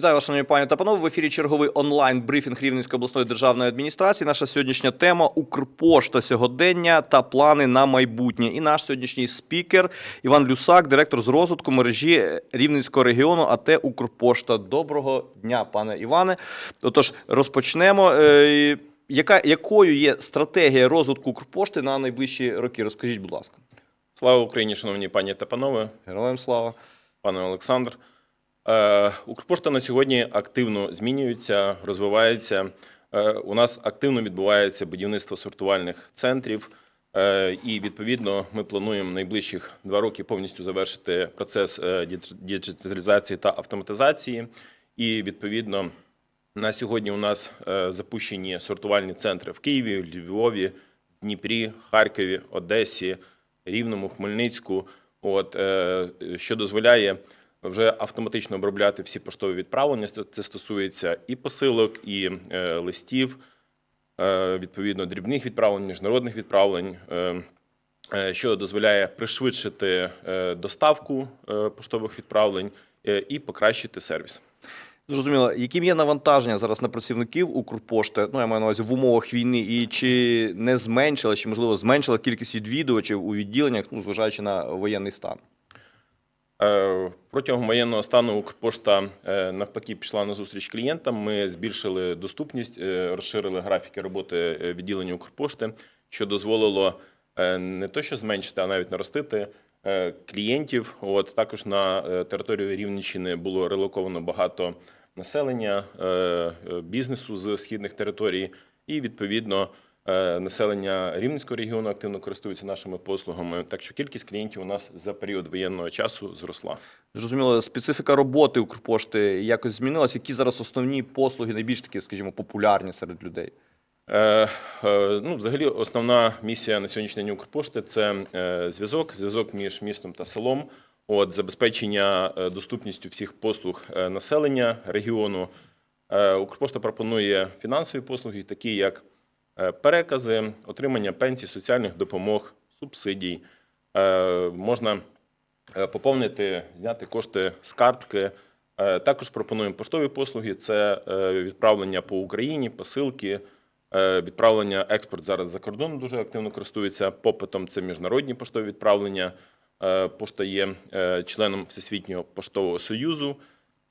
Вітаю вас, шановні пані та панове. В ефірі черговий онлайн брифінг Рівненської обласної державної адміністрації. Наша сьогоднішня тема Укрпошта сьогодення та плани на майбутнє. І наш сьогоднішній спікер Іван Люсак, директор з розвитку мережі Рівненського регіону АТ Укрпошта. Доброго дня, пане Іване. Отож, розпочнемо. Е, Яка якою є стратегія розвитку Укрпошти на найближчі роки? Розкажіть, будь ласка, Слава Україні, шановні пані та панове, героям слава. пане Олександр. Е, Укрпошта на сьогодні активно змінюється, розвивається. Е, У нас активно відбувається будівництво сортувальних центрів, Е, і відповідно ми плануємо найближчих два роки повністю завершити процес діджиталізації та автоматизації. І відповідно на сьогодні у нас запущені сортувальні центри в Києві, Львові, Дніпрі, Харкові, Одесі, Рівному, Хмельницьку. От що дозволяє вже автоматично обробляти всі поштові відправлення. Це, стосується і посилок, і е, листів, е, відповідно дрібних відправлень, міжнародних відправлень. Е, що дозволяє пришвидшити доставку поштових відправлень і покращити сервіс. Зрозуміло, яким є навантаження зараз на працівників Укрпошти, ну я маю на увазі в умовах війни, і чи не зменшила, чи можливо зменшила кількість відвідувачів у відділеннях, ну зважаючи на воєнний стан? Е, Протягом воєнного стану Укрпошта е, навпаки пішла на зустріч клієнтам. Ми збільшили доступність, е, розширили графіки роботи відділення Укрпошти, що дозволило не то, що зменшити, а навіть наростити клієнтів. От також на територію Рівненщини було релоковано багато населення, бізнесу з східних територій, і відповідно. Е, Населення Рівненського регіону активно користується нашими послугами, так що кількість клієнтів у нас за період воєнного часу зросла. Зрозуміло, специфіка роботи Укрпошти якось змінилась. Які зараз основні послуги найбільш такі, скажімо, популярні серед людей? Е, е, ну, взагалі, основна місія на сьогоднішній день Укрпошти це е, зв'язок, зв'язок між містом та селом. От забезпечення е, доступністю всіх послуг е, населення регіону. Е, Укрпошта пропонує фінансові послуги, такі як перекази, отримання пенсій, соціальних допомог, субсидій. Е, Можна е, поповнити, зняти кошти з картки. Е, Також пропонуємо поштові послуги: це е, відправлення по Україні, посилки, е, відправлення експорт зараз за кордон дуже активно користується попитом. Це міжнародні поштові відправлення. Е, Пошта є е, членом Всесвітнього поштового союзу,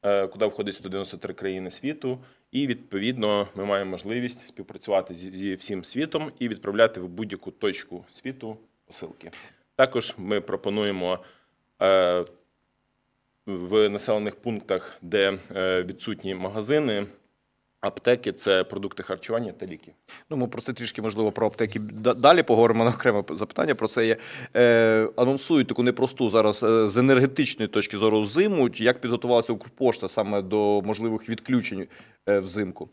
е, куди входить 193 країни світу. І відповідно ми маємо можливість співпрацювати зі всім світом і відправляти в будь-яку точку світу посилки. Також ми пропонуємо е, в населених пунктах, де е, відсутні магазини, аптеки це продукти харчування та ліки. Ну, ми про це трішки, можливо, про аптеки далі поговоримо на окреме запитання. Про це є. Е, анонсують таку непросту зараз е, з енергетичної точки зору зиму. Як підготувалася Укрпошта саме до можливих відключень е, взимку?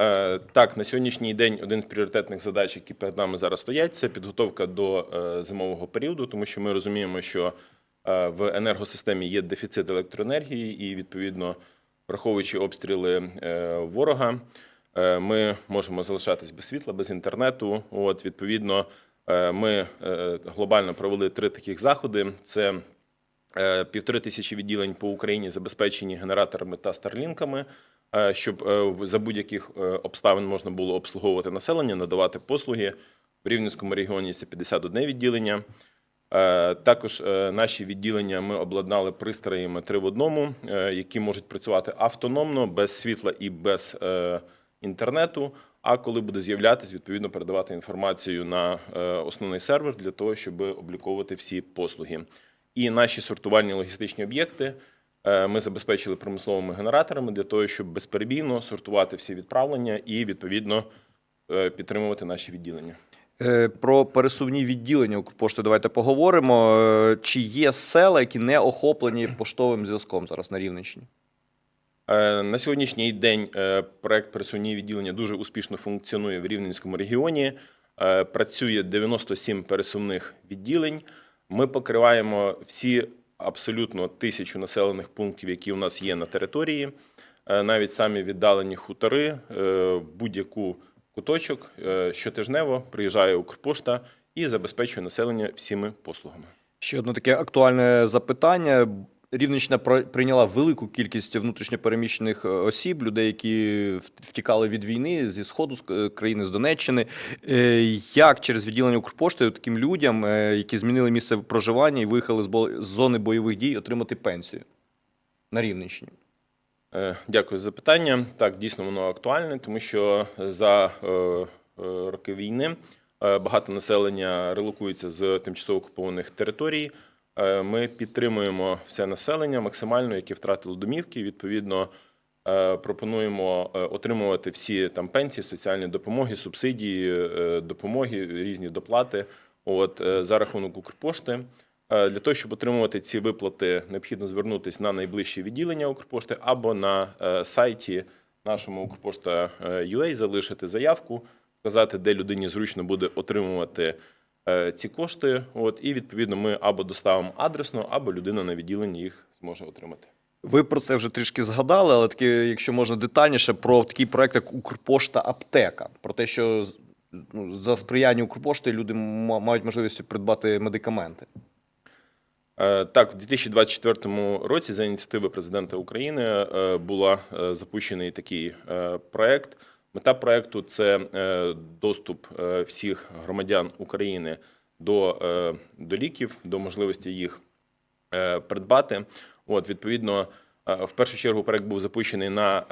Е, Так, на сьогоднішній день один з пріоритетних задач, які перед нами зараз стоять, це підготовка до е, зимового періоду, тому що ми розуміємо, що в енергосистемі є дефіцит електроенергії, і відповідно, враховуючи обстріли е, ворога, е, ми можемо залишатись без світла, без інтернету. От відповідно, е, ми глобально провели три таких заходи: це Півтори тисячі відділень по Україні забезпечені генераторами та старлінками, щоб за будь-яких обставин можна було обслуговувати населення, надавати послуги. В Рівненському регіоні це 51 відділення. Е, Також е, наші відділення ми обладнали пристроями три в одному, е, які можуть працювати автономно, без світла і без інтернету. А коли буде з'являтись, відповідно передавати інформацію на основний сервер для того, щоб обліковувати всі послуги. І наші сортувальні логістичні об'єкти ми забезпечили промисловими генераторами для того, щоб безперебійно сортувати всі відправлення і відповідно підтримувати наші відділення. Е, Про пересувні відділення Укрпошти давайте поговоримо. Е, Чи є села, які не охоплені поштовим зв'язком зараз на Рівненщині? Е, На сьогоднішній день проект пересувні відділення дуже успішно функціонує в Рівненському регіоні. Працює 97 пересувних відділень. Ми покриваємо всі абсолютно тисячу населених пунктів, які у нас є на території, навіть самі віддалені хутори, будь-яку куточок е, щотижнево приїжджає Укрпошта і забезпечує населення всіми послугами. Ще одне таке актуальне запитання. Рівненщина прийняла велику кількість внутрішньопереміщених е, осіб, людей, які втікали від війни зі сходу з е, країни, з Донеччини. Як через відділення Укрпошти таким людям, які змінили місце проживання і виїхали з зони бойових дій, отримати пенсію на Рівненщині? Е, Дякую за запитання. Так, дійсно воно актуальне, тому що за е, е, роки війни багато населення релокується з тимчасово окупованих територій. Ми підтримуємо все населення максимально, яке втратило домівки. Відповідно, пропонуємо отримувати всі там пенсії, соціальні допомоги, субсидії, допомоги, різні доплати. От за рахунок Укрпошти. Е, Для того, щоб отримувати ці виплати, необхідно звернутися на найближче відділення Укрпошти або на е, сайті нашому Укрпошта.ua залишити заявку, вказати, де людині зручно буде отримувати е, ці кошти. От, і відповідно ми або доставимо адресно, або людина на відділенні їх зможе отримати. Ви про це вже трішки згадали, але таки, якщо можна детальніше, про такий проект, як Укрпошта Аптека, про те, що ну, за сприяння Укрпошти люди мають можливість придбати медикаменти. Е, Так, в 2024 році за ініціативи президента України е, була е, запущений такий проект. Мета проекту це доступ всіх громадян України до, до ліків, до можливості їх придбати. От, відповідно, в першу чергу проект був запущений на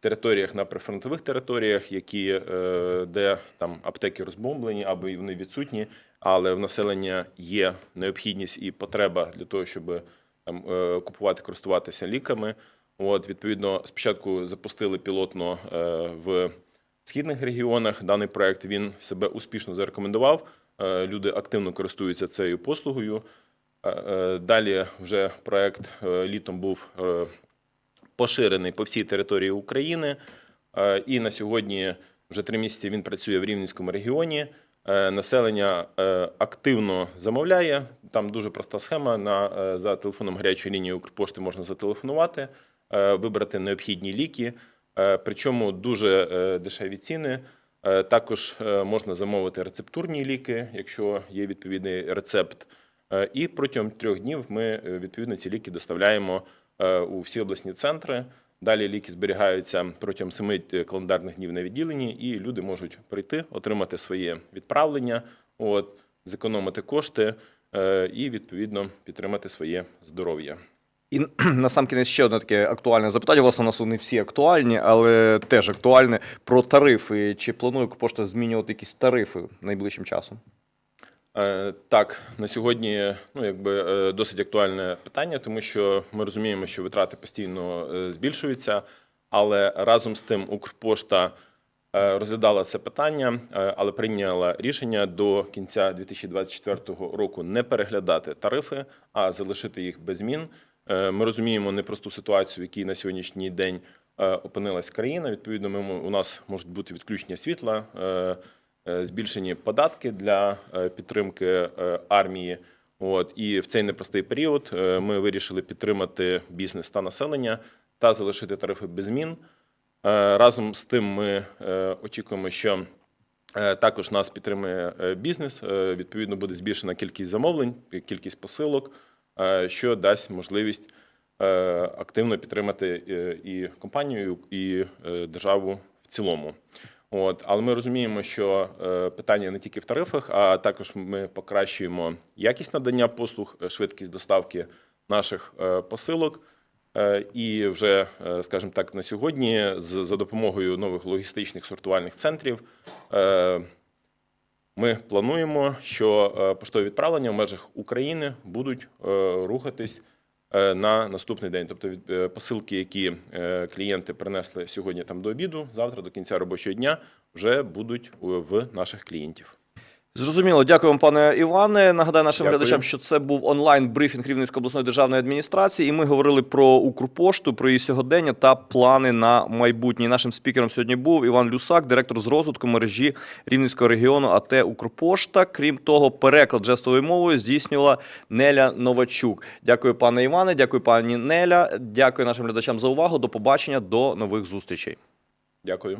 територіях, на прифронтових територіях, які, е, де там аптеки розбомблені або вони відсутні, але в населення є необхідність і потреба для того, щоб там, е, купувати, користуватися ліками. От, відповідно, спочатку запустили пілотно е, в східних регіонах. Даний проект він себе успішно зарекомендував. Люди активно користуються цією послугою. Далі вже проект літом був поширений по всій території України. Е, І на сьогодні вже три місяці він працює в Рівненському регіоні. Е, Населення е, активно замовляє. Там дуже проста схема. На, за телефоном гарячої лінії Укрпошти можна зателефонувати, вибрати необхідні ліки. Причому дуже дешеві ціни. Також можна замовити рецептурні ліки, якщо є відповідний рецепт. І протягом трьох днів ми відповідно ці ліки доставляємо у всі обласні центри. Далі ліки зберігаються протягом семи календарних днів на відділенні, і люди можуть прийти, отримати своє відправлення, от, зекономити кошти е, і відповідно підтримати своє здоров'я. І на сам кінець ще одне таке актуальне запитання. Власне, у нас вони всі актуальні, але теж актуальне про тарифи. Чи планує Укрпошта змінювати якісь тарифи найближчим часом? Е, Так, на сьогодні ну, якби, е, досить актуальне питання, тому що ми розуміємо, що витрати постійно е, збільшуються, але разом з тим Укрпошта розглядала це питання, але прийняла рішення до кінця 2024 року не переглядати тарифи, а залишити їх без змін. Ми розуміємо непросту ситуацію, в якій на сьогоднішній день опинилась країна. Відповідно, ми, у нас можуть бути відключення світла. Е, збільшені податки для е, підтримки е, армії. От і в цей непростий період ми вирішили підтримати бізнес та населення та залишити тарифи без змін. Разом з тим, ми очікуємо, що також нас підтримує бізнес. Відповідно, буде збільшена кількість замовлень, кількість посилок, що дасть можливість активно підтримати і компанію, і державу в цілому. От, але ми розуміємо, що е, питання не тільки в тарифах, а також ми покращуємо якість надання послуг, е, швидкість доставки наших е, посилок. І вже, скажімо так, на сьогодні з за допомогою нових логістичних сортувальних центрів ми плануємо, що поштові відправлення в межах України будуть рухатись на наступний день. Тобто від- е, посилки, які е, клієнти принесли сьогодні там до обіду, завтра до кінця робочого дня вже будуть е, в наших клієнтів. Зрозуміло, дякую вам, пане Іване. Нагадаю нашим Дякую. глядачам, що це був онлайн брифінг Рівненської обласної державної адміністрації, і ми говорили про Укрпошту, про її сьогодення та плани на майбутнє. Нашим спікером сьогодні був Іван Люсак, директор з розвитку мережі Рівненського регіону АТ Укрпошта. Крім того, переклад жестовою мовою здійснювала Неля Новачук. Дякую, пане Іване. Дякую, пані Неля. Дякую нашим глядачам за увагу. До побачення, до нових зустрічей. Дякую.